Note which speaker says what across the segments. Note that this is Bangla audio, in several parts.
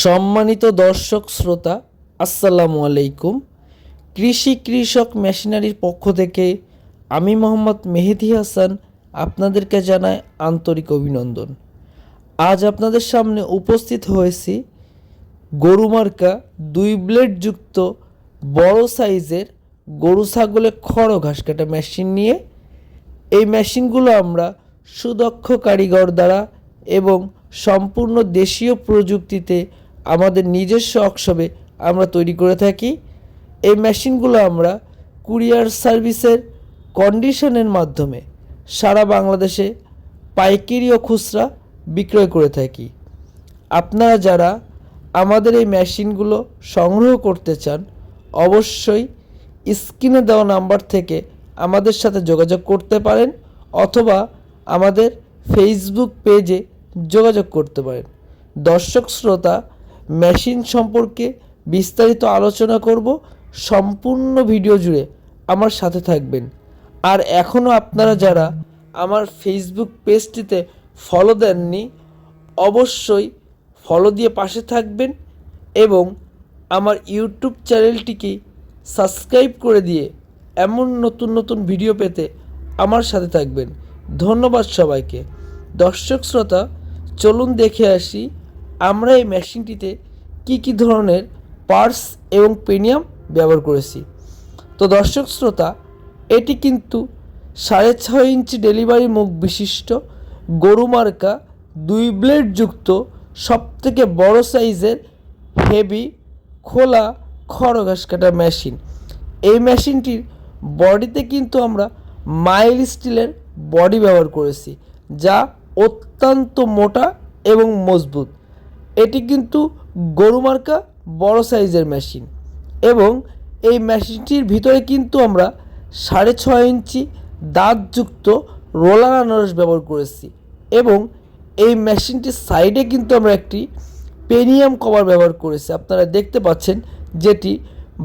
Speaker 1: সম্মানিত দর্শক শ্রোতা, আসসালামু আলাইকুম। কৃষি কৃষক মেশিনারির পক্ষ থেকে আমি মোহাম্মদ মেহেদি হাসান আপনাদেরকে জানাই আন্তরিক অভিনন্দন। আজ আপনাদের সামনে উপস্থিত হয়েছি গরু মার্কা দুই ব্লেড যুক্ত বড় সাইজের গরু ছাগলের খড় ঘাস কাটা মেশিন নিয়ে। এই মেশিনগুলো আমরা সুদক্ষ কারিগর দ্বারা এবং সম্পূর্ণ দেশীয় প্রযুক্তিতে আমাদের নিজস্ব ওয়ার্কশপে আমরা তৈরি করে থাকি। এই মেশিনগুলো আমরা কুরিয়ার সার্ভিসের কন্ডিশনের মাধ্যমে সারা বাংলাদেশে পাইকারি ও খুচরা বিক্রয় করে থাকি। আপনারা যারা আমাদের এই মেশিনগুলো সংগ্রহ করতে চান, অবশ্যই স্ক্রিনে দেওয়া নাম্বার থেকে আমাদের সাথে যোগাযোগ করতে পারেন অথবা আমাদের ফেসবুক পেজে যোগাযোগ করতে পারেন। দর্শক, শ্রোতা মেশিন সম্পর্কে বিস্তারিত আলোচনা করব। সম্পূর্ণ ভিডিও জুড়ে আমার সাথে থাকবেন। আর এখনও আপনারা যারা আমার ফেসবুক পেজটিতে ফলো দেননি, অবশ্যই ফলো দিয়ে পাশে থাকবেন এবং আমার ইউটিউব চ্যানেলটিকে সাবস্ক্রাইব করে দিয়ে এমন নতুন নতুন ভিডিও পেতে আমার সাথে থাকবেন। ধন্যবাদ সবাইকে। দর্শক শ্রোতা, চলুন দেখে আসি আমরা এই মেশিনটিতে কি কি ধরনের পার্স এবং পেনিয়াম ব্যবহার করেছি? তো দর্শক শ্রোতা, এটি কিন্তু সাড়ে ছয় ইঞ্চি ডেলিভারি মুখ বিশিষ্ট গরু মার্কা দুই ব্লেড যুক্ত সবথেকে বড় সাইজের হেভি খোলা খড় ঘাস কাটা মেশিন। এই মেশিনটির বডিতে কিন্তু আমরা মাইল স্টিলের বডি ব্যবহার করেছি, যা অত্যন্ত মোটা এবং মজবুত। এটি কিন্তু গরু মার্কা বড় সাইজের মেশিন এবং এই মেশিনটির ভিতরে কিন্তু আমরা সাড়ে ছয় ইঞ্চি দাঁতযুক্ত রোলার আনারস ব্যবহার করেছি এবং এই মেশিনটির সাইডে কিন্তু আমরা একটি পেনিয়াম কভার ব্যবহার করেছি। আপনারা দেখতে পাচ্ছেন যেটি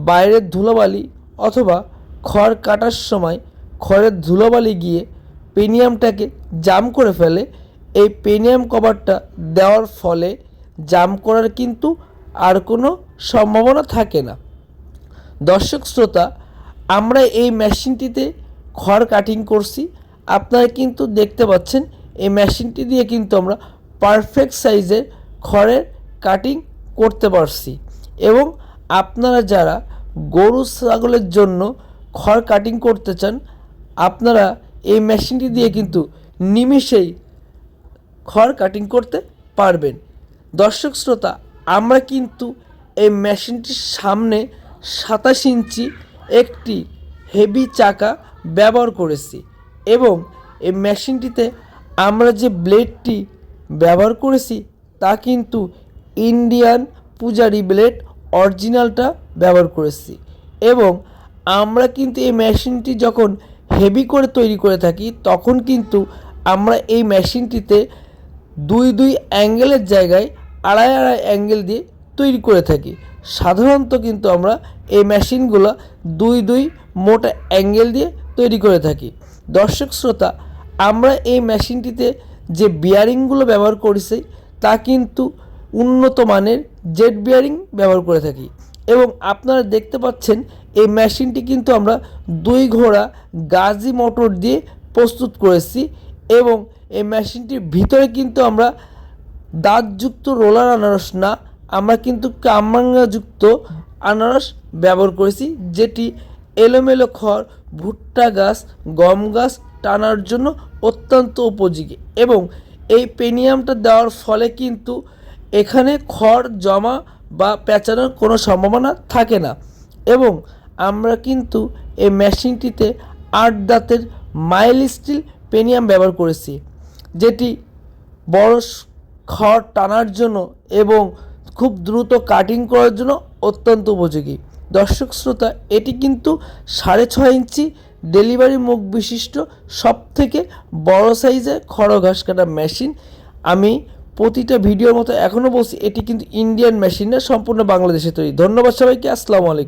Speaker 1: বাইরের ধুলোবালি অথবা খড় কাটার সময় খড়ের ধুলোবালি গিয়ে পেনিয়ামটাকে জাম করে ফেলে। এই পেনিয়াম কভারটা দেওয়ার ফলে জাম করার কিন্তু আর কোনো সম্ভাবনা থাকে না। দর্শক শ্রোতা, আমরা এই মেশিনটিতে খড় কাটিং করছি। আপনারা কিন্তু দেখতে পাচ্ছেন, এই মেশিনটি দিয়ে কিন্তু আমরা পারফেক্ট সাইজের খড়ের কাটিং করতে পারছি। এবং আপনারা যারা গরু ছাগলের জন্য খড় কাটিং করতে চান, আপনারা এই মেশিনটি দিয়ে কিন্তু নিমিষেই খড় কাটিং করতে পারবেন। দর্শক শ্রোতা, আমরা কিন্তু এই মেশিনটির সামনে সাতাশ ইঞ্চি একটি হেভি চাকা ব্যবহার করেছি এবং এই মেশিনটিতে আমরা যে ব্লেডটি ব্যবহার করেছি, তা কিন্তু ইন্ডিয়ান পূজারি ব্লেড অরিজিনালটা ব্যবহার করেছি এবং আমরা কিন্তু এই মেশিনটি যখন হেভি করে তৈরি করে থাকি, তখন কিন্তু আমরা এই মেশিনটিতে দুই দুই অ্যাঙ্গেলের জায়গায় আড়াই আড়াই অ্যাঙ্গেল দিয়ে তৈরি করে থাকি। সাধারণত কিন্তু আমরা এই মেশিনগুলো দুই দুই মোটা অ্যাঙ্গেল দিয়ে তৈরি করে থাকি। দর্শক শ্রোতা, আমরা এই মেশিনটিতে যে বিয়ারিংগুলো ব্যবহার করেছি, তা কিন্তু উন্নত মানের জেট বিয়ারিং ব্যবহার করে থাকি এবং আপনারা দেখতে পাচ্ছেন এই মেশিনটি কিন্তু আমরা দুই ঘোড়া গাজি মোটর দিয়ে প্রস্তুত করেছি এবং এই মেশিনটির ভিতরে কিন্তু আমরা দাঁতযুক্ত রোলার আনারস না, আমরা কিন্তু কামরাঙ্গাযুক্ত আনারস ব্যবহার করেছি, যেটি এলোমেলো খড়, ভুট্টা গাছ, গম গাছ টানার জন্য অত্যন্ত উপযোগী এবং এই পেনিয়ামটা দেওয়ার ফলে কিন্তু এখানে খড় জমা বা পেঁচানোর কোনো সম্ভাবনা থাকে না এবং আমরা কিন্তু এই মেশিনটিতে আট দাঁতের মাইল স্টিল পেনিয়াম ব্যবহার করেছি। যেটি বড় খড় টানার জন্য এবং খুব দ্রুত কাটিং করার জন্য অত্যন্ত উপযোগী। দর্শক শ্রোতা, এটি কিন্তু সাড়ে ছয় ইঞ্চি ডেলিভারি মুখ বিশিষ্ট সব থেকে বড় সাইজের খড় ঘাস কাটা মেশিন আমি প্রতিটা ভিডিওর মতো এখনও বলছি, এটি কিন্তু ইন্ডিয়ান মেশিন না, সম্পূর্ণ বাংলাদেশে তৈরি। ধন্যবাদ সবাইকে, আসসালামু আলাইকুম।